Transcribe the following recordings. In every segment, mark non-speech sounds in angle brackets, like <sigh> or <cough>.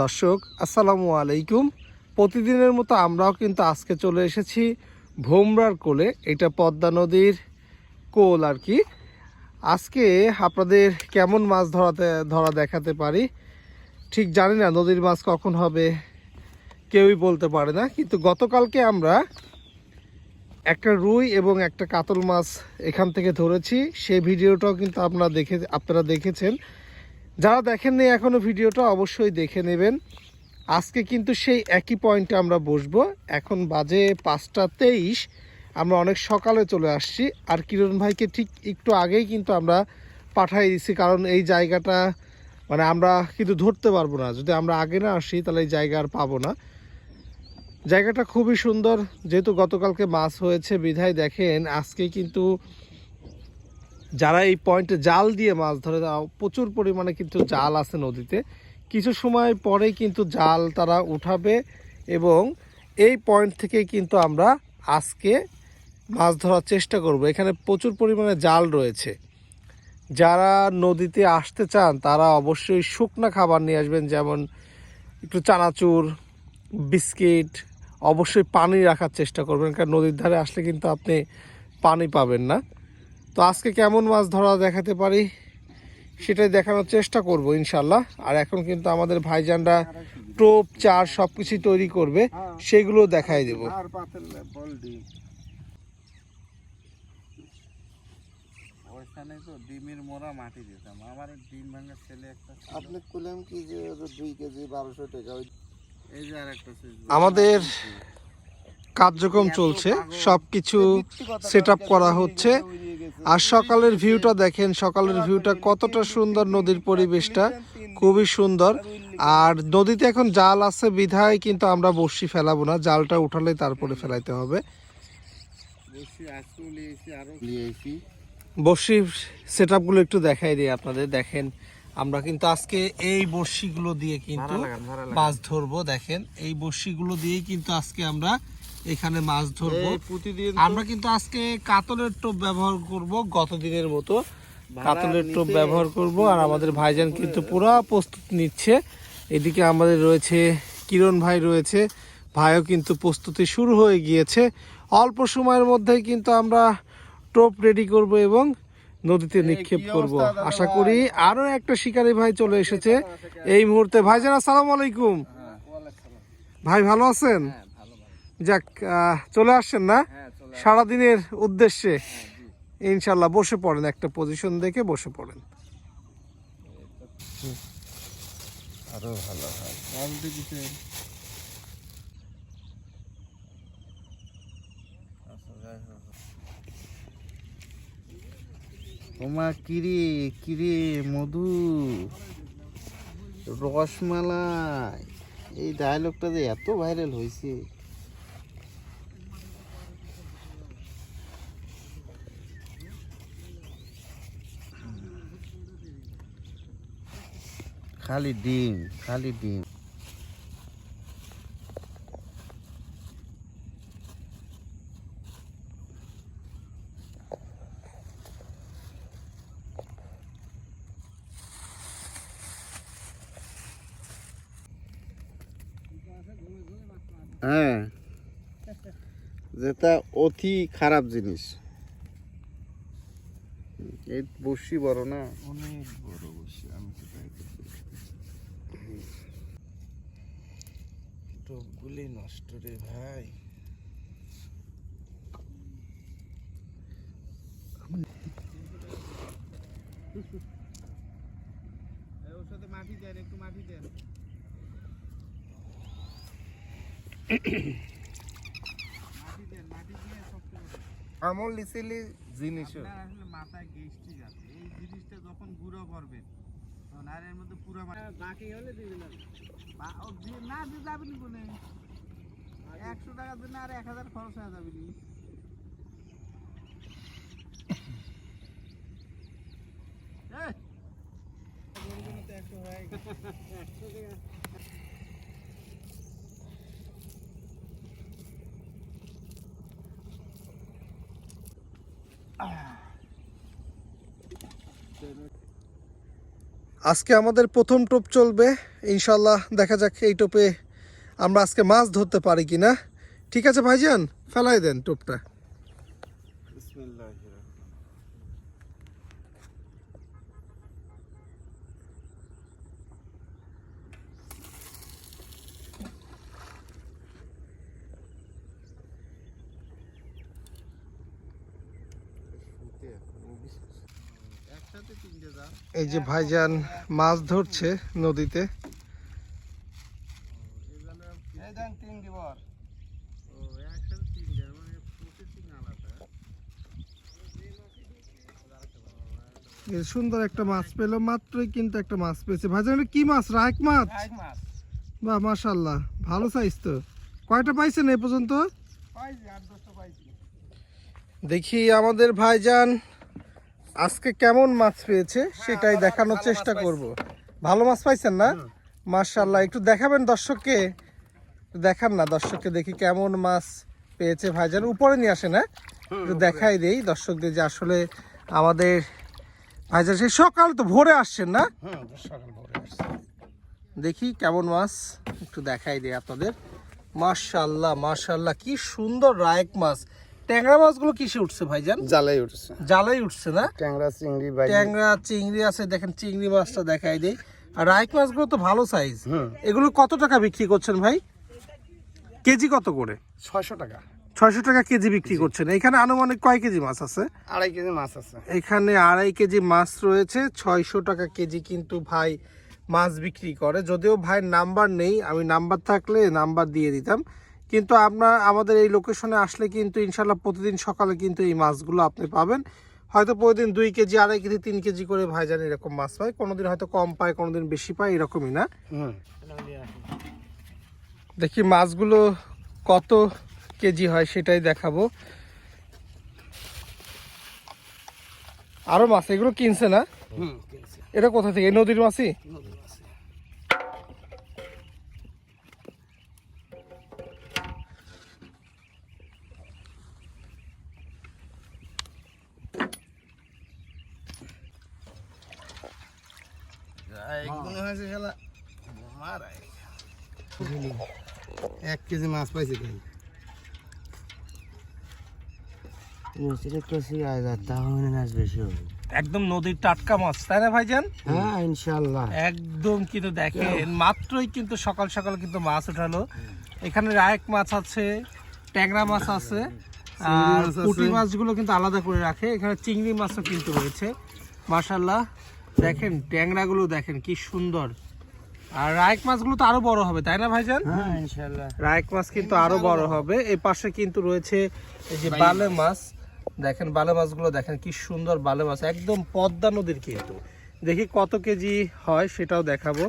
দর্শক, আসসালামু আলাইকুম। প্রতিদিনের মতো আমরাও কিন্তু আজকে চলে এসেছি ভোমরার কোলে, এটা পদ্মা নদীর কোল আর কি। আজকে আপনাদের কেমন মাছ ধরাতে ধরা দেখাতে পারি ঠিক জানি না নদীর মাছ কখন হবে, কেউই বলতে পারে না, কিন্তু গতকালকে আমরা একটা রুই এবং একটা কাতল মাছ এখান থেকে ধরেছি। সেই ভিডিওটাও কিন্তু আপনারা দেখে, আপনারা দেখেছেন। যারা দেখেননি এখনও ভিডিওটা অবশ্যই দেখে নেবেন। আজকে কিন্তু সেই একই পয়েন্টে আমরা বসবো। এখন বাজে পাঁচটা তেইশ। আমরা অনেক সকালে চলে আসছি। আর কিরণ ভাইকে ঠিক একটু আগেই কিন্তু আমরা পাঠিয়ে দিচ্ছি কারণ এই জায়গাটা মানে আমরা কিন্তু ধরতে পারব না। যদি আমরা আগে না আসি, তাহলে এই জায়গা আর পাবো না। জায়গাটা খুবই সুন্দর। যেহেতু গতকালকে মাছ হয়েছে, বিধায় দেখেন, আজকে কিন্তু যারা এই পয়েন্টে জাল দিয়ে মাছ ধরে প্রচুর পরিমাণে কিন্তু জাল আছে নদীতে। কিছু সময় পরেই কিন্তু জাল তারা উঠাবে এবং এই পয়েন্ট থেকে কিন্তু আমরা আজকে মাছ ধরার চেষ্টা করব। এখানে প্রচুর পরিমাণে জাল রয়েছে। যারা নদীতে আসতে চান তারা অবশ্যই শুকনো খাবার নিয়ে আসবেন যেমন একটু চানাচুর বিস্কিট অবশ্যই পানি রাখার চেষ্টা করবেন কারণ নদীর ধারে আসলে কিন্তু আপনি পানি পাবেন না। তো আজকে কেমন মাছ ধরা দেখাতে পারি সেটাই দেখানোর চেষ্টা করব ইনশাল্লাহ। আর এখন কিন্তু আমাদের ভাইজানরা টোপ চার সব কিছুই তৈরি করবে সেগুলো দেখাই দেব। তো ডিমের মোড়া মাটি দিতাম। আমার ডিম ভাঙার ছেলে একটা আপনি কি যে দুই কেজি বারোশো টাকা ওই এই যে আর একটা আমাদের কার্যক্রম চলছে সব কিছু সেট আপ করা হচ্ছে। আর সকালের ভিউটা দেখেন সকালের ভিউটা কতটা সুন্দর নদীর পরিবেশটা খুবই সুন্দর। আর নদীতে এখন জাল আছে বিধায় কিন্তু আমরা বর্ষি ফেলাবো না। জালটা উঠালে তারপরে ফেলাইতে হবে। আরও সেট আপগুলো একটু দেখাই দিই আপনাদের দেখেন। আমরা কিন্তু আজকে এই বর্ষিগুলো দিয়ে কিন্তু মাছ ধরবো দেখেন। এই বর্ষিগুলো দিয়েই কিন্তু আজকে আমরা এখানে মাছ ধরবো। প্রতিদিন আমরা কিন্তু আজকে কাতলের টোপ ব্যবহার করব গত দিনের মতো কাতলের টোপ ব্যবহার করব। আর আমাদের ভাইজান কিন্তু পুরো প্রস্তুত নিচ্ছে। এদিকে আমাদের রয়েছে কিরণ ভাই রয়েছে। ভাইও কিন্তু প্রস্তুতি শুরু হয়ে গিয়েছে। অল্প সময়ের মধ্যেই কিন্তু আমরা টোপ রেডি করব এবং নদীতে নিক্ষেপ করব। আশা করি আরও একটা শিকারী ভাই চলে এসেছে এই মুহূর্তে। ভাইজান আসসালামু আলাইকুম। ভাই ভালো আছেন? যাক চলে আসছেন না? সারাদিনের উদ্দেশ্যে ইনশাল্লাহ বসে পড়েন একটা পজিশন দেখে বসে পড়েন। আরও ভালো হয়। ওমা কিরে কিরে মধু? রসমালাই। এই ডায়লগটা যে এত ভাইরাল হয়েছে খালি ডিম খালি ডিম হ্যাঁ যেটা অতি খারাপ জিনিস। এই বসি বড় না? অনেক বড় বসে আমি তো টোপগুলি নষ্ট রে ভাই। সাথে মাটি দেন একটু মাটি দেন <coughs> মাটি দেন মাটি দিয়ে শক্ত করে আমল লিসিলি জিনিস আসলে মাথায় গেস্টিক আছে এই জিনিসটা যখন গুঁড়ো করবেন তখন আর এর মধ্যে পুরো বাকি হলে দিয়ে দিলাম। না দিয়ে যাবে নি কোনে? একশো টাকার জন্য আর এক হাজার খরচ হয়ে যাবে নি। এই! একশো টাকা। আজকে আমাদের প্রথম টোপ চলবে। ইনশাল্লাহ দেখা যাক এই টোপে আমরা আজকে মাছ ধরতে পারি কিনা। ঠিক আছে ভাইজান, ফেলাই দেন টোপটা। এই যে ভাইজান মাছ ধরছে নদীতে। এই জালে এই দেন তিন দিবর। ও একসাথে তিনটে মানে সুন্দর একটা মাছ পেল মাত্রই কিন্তু একটা মাছ পেয়েছে। ভাইজান কি মাছ? রাইক মাছ? বা বাহ মাশাল্লাহ ভালো সাইজ তো। কয়টা পাইছেন এ পর্যন্ত? দেখি আমাদের ভাইজান আজকে কেমন মাছ পেয়েছে সেটাই দেখানোর চেষ্টা করব। ভালো মাছ পাইছেন না? মাশাল্লাহ একটু দেখাবেন দর্শককে। দেখান না দর্শককে দেখি কেমন মাছ পেয়েছে ভাইজান। উপরে নিয়ে আসে না একটু দেখাই দেই দর্শকদের যে আসলে আমাদের ভাইজান সেই সকাল তো ভোরে আসছেন না? সকাল ভোরে দেখি কেমন মাছ একটু দেখাই দিই আপনাদের। মাশাল্লাহ মাশাল্লাহ কি সুন্দর রায়ক মাছ। ট্যাংরা মাছগুলো কিসে উঠছে ভাইজান? জালাই উঠছে। জালাই উঠছে না? ট্যাংরা চিংড়ি বাই ট্যাংরা চিংড়ি আছে দেখেন চিংড়ি মাছটা দেখাই দেই। আর রায়ক মাছগুলো তো ভালো সাইজ এগুলো কত টাকা বিক্রি করছেন ভাই? কেজি কত করে? ছয়শো টাকা। ছয়শো টাকা কেজি বিক্রি করছেন। এখানে আনুমানিক কয় কেজি মাছ আছে? আড়াই কেজি মাছ আছে। এখানে আড়াই কেজি মাছ রয়েছে। ছয়শো টাকা কেজি কিন্তু ভাই মাছ বিক্রি করে। যদিও ভাইয়ের নাম্বার নেই আমি নাম্বার থাকলে নাম্বার দিয়ে দিতাম। কিন্তু আপনার আমাদের এই লোকেশনে আসলে কিন্তু ইনশাল্লাহ প্রতিদিন সকালে কিন্তু এই মাছগুলো আপনি পাবেন। হয়তো প্রতিদিন দুই কেজি আড়াই কেজি তিন কেজি করে ভাইজান এরকম মাছ পায়। কোনোদিন হয়তো কম পায় কোনোদিন বেশি পায় এরকমই না। দেখি মাছগুলো কত কেজি হয় সেটাই দেখাবো। আরও মাছ এগুলো কিনছে না? এটা কোথা থেকে? এই নদীর মাছই? হয়েছে শালা। মারাই এক কেজি মাছ পাইছি তাই একদম নদীর টাটকা মাছ তাই না ভাইজান? হ্যাঁ ইনশাল্লাহ একদম কিন্তু দেখেন মাত্রই কিন্তু সকাল সকাল কিন্তু মাছ উঠালো এখানে রায়ক মাছ আছে ট্যাংরা মাছ আছে আর। পুঁটি মাছগুলো কিন্তু আলাদা করে রাখে। এখানে চিংড়ি মাছও কিন্তু রয়েছে মাশাল্লাহ দেখেন ট্যাংরাগুলো দেখেন কি সুন্দর। আর রায়ক মাছগুলো তো আরও বড় হবে তাই না ভাইজান? হ্যাঁ রায়ক মাছ কিন্তু আরও বড় হবে। এই পাশে কিন্তু রয়েছে এই যে বালে মাছ। দেখেন বালে মাছগুলো দেখেন কি সুন্দর বালে মাছ। একদম পদ্মা নদীর কিন্তু। দেখি কত কেজি হয় সেটাও দেখাবো।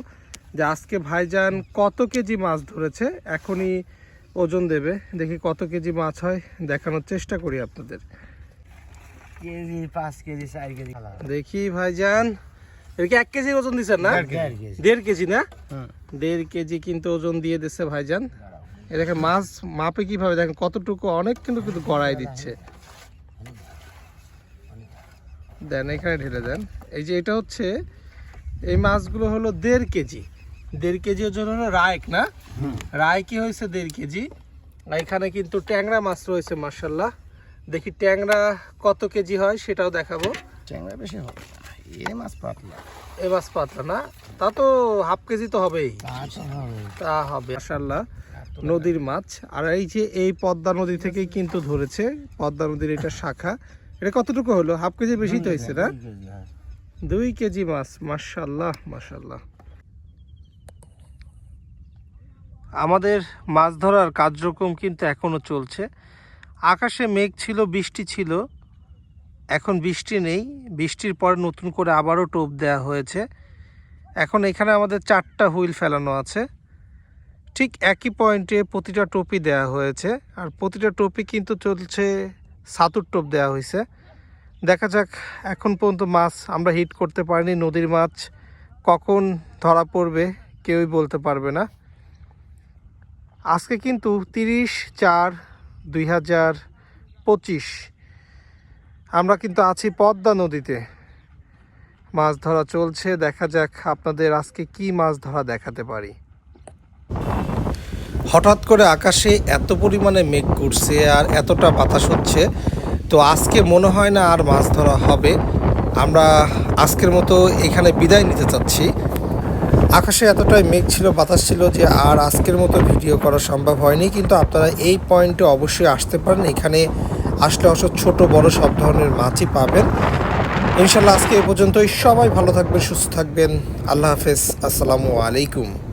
যে আজকে ভাইজান কত কেজি মাছ ধরেছে এখনই ওজন দেবে। দেখি কত কেজি মাছ হয় দেখানোর চেষ্টা করি আপনাদের। কেজি পাঁচ কেজি চার কেজি। দেখি ভাইজান। এর কি এক কেজি ওজন দিচ্ছেন না? দেড় কেজি। না? দেড় কেজি কিন্তু ওজন দিয়ে দিচ্ছে ভাইজান। এ দেখেন মাছ মাপে কীভাবে দেখেন কতটুকু অনেক কিন্তু কিন্তু গড়াই দিচ্ছে। দেন এখানে ঢেলে দেন। এই যে এটা হচ্ছে এই মাছগুলো হলো দেড় কেজি। দেড় কেজি ওজন হলো রায়ক না? রায়কি হয়েছে দেড় কেজি। এখানে কিন্তু ট্যাংরা মাছ রয়েছে মার্শাল্লাহ দেখি ট্যাংরা কত কেজি হয় সেটাও দেখাবো। ট্যাংরা বেশি হবে। না। এ মাছ পাতলা। এ মাছ পাতলা না? তা তো হাফ কেজি তো হবেই। তা হবে। মাশাল্লাহ নদীর মাছ। আর এই যে এই পদ্মা নদী থেকেই কিন্তু ধরেছে পদ্মা নদীর এটা <laughs> শাখা। এটা কতটুকু হলো? হাফ কেজি বেশি তো হয়েছে না? দুই কেজি হ্যাঁ। দুই কেজি মাছ মাশাল্লাহ মাশাল্লাহ আমাদের মাছ ধরার কার্যক্রম কিন্তু এখনও চলছে। আকাশে মেঘ ছিল বৃষ্টি ছিল। এখন বৃষ্টি নেই। বৃষ্টির পর নতুন করে আবারও টোপ দেওয়া হয়েছে। এখন এখানে আমাদের চারটা হুইল ফেলানো আছে। ঠিক একই পয়েন্টে প্রতিটা টোপি দেওয়া হয়েছে। আর প্রতিটা টোপি কিন্তু চলছে সাতুর টোপ দেওয়া হয়েছে দেখা যাক, এখন পর্যন্ত মাছ আমরা হিট করতে পারিনি। নদীর মাছ কখন ধরা পড়বে কেউই বলতে পারবে না। আজকে কিন্তু তিরিশ চার দুই হাজার পঁচিশ আমরা কিন্তু আছি পদ্মা নদীতে। মাছ ধরা চলছে, দেখা যাক আপনাদের আজকে কি মাছ ধরা দেখাতে পারি। হঠাৎ করে আকাশে এত পরিমাণে মেঘ করছে আর এতটা বাতাস হচ্ছে, তো আজকে মনে হয় না আর মাছ ধরা হবে। আমরা আজকের মতো এখানে বিদায় নিতে চাচ্ছি। আকাশে এতটাই মেঘ ছিল, বাতাস ছিল যে আর আজকের মতো ভিডিও করা সম্ভব হয়নি, কিন্তু আপনারা এই পয়েন্টে অবশ্যই আসতে পারেন। এখানে আসলে অবশ্য ছোট, বড় সব ধরনের মাছই পাবেন। ইনশাল্লাহ আজকে এ পর্যন্তই। সবাই ভালো থাকবেন, সুস্থ থাকবেন। আল্লাহ হাফেজ। আসসালামু আলাইকুম।